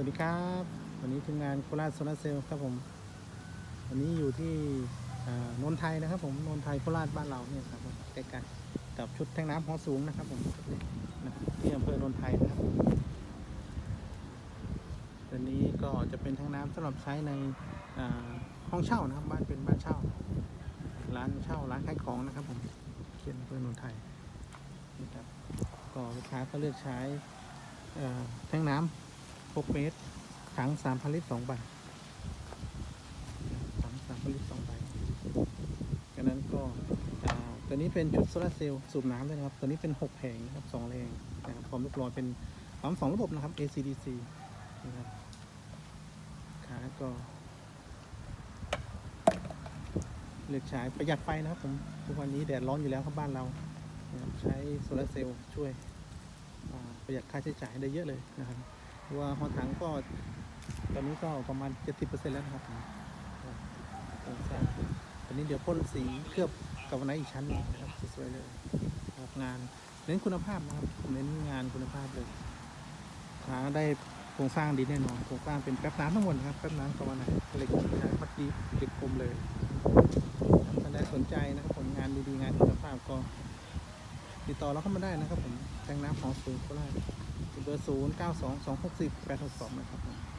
วัสดีครับ วันนี้ทีมงานโคราชโซลาเซลล์ครับผม วันนี้อยู่ที่นนทไทยนะครับ ผมนนทไทยโคราชบ้านเราเนี่ยครับผมใกล้ๆกับชุดแทงน้ำหอสูงนะครับผมที่อำเภอนนทไทยนะครับตัวนี้ก็จะเป็นแทงน้ำสำหรับใช้ในห้องเช่านะครับ บ้านเป็นบ้านเช่า ร้านเช่าร้านขายของนะครับ ผมเขียนอำเภอนนทไทยนะครับก็ลูกค้าก็เลือกใช้แทงน้ำ 6เมตรถัง3,000ลิตร2ใบถัง3,000ลิตร2ใบจากนั้นก็ตัวนี้เป็นชุดโซลาร์เซลล์สูบน้ำด้วยนะครับ ตัวนี้เป็น6แผงนะครับ2แรงนะครับพร้อมลูกลอยเป็นปั๊ม2ระบบนะครับ ACDC นะครับขาก็เลือกใช้ประหยัดไฟนะครับผมทุกวันนี้แดดร้อนอยู่แล้วครับบ้านเรานะรใช้โซลาร์เซลล์ช่วยประหยัดค่าใช้จ่ายได้เยอะเลยนะครับ เพราะว่าหอถังก็ตอนนี้ก็ประมาณ 70%แล้วนะครับผมโครงสร้างตอนนี้เดี๋ยวพ่นสีเคลือบกับวันไหนอีกชั้นหนึ่งนะครับสวยๆเลยครับงานเน้นคุณภาพนะครับ เน้นงานคุณภาพเลยหาได้โครงสร้างดีแน่นอนโครงสร้างเป็นแป๊บน้ำทั้งหมดครับแป๊บน้ำกับวันไหนเหล็กใช้มัดดีเหล็กคมเลยท่านใดสนใจนะครับผลงานดีๆงานคุณ ติดต่อเราเข้ามาได้นะครับผมแทงน้ำของศูนย์โคราชเบอร์ศูนย์เก้าสองสองหกสิบแปดหกสองนะครับผม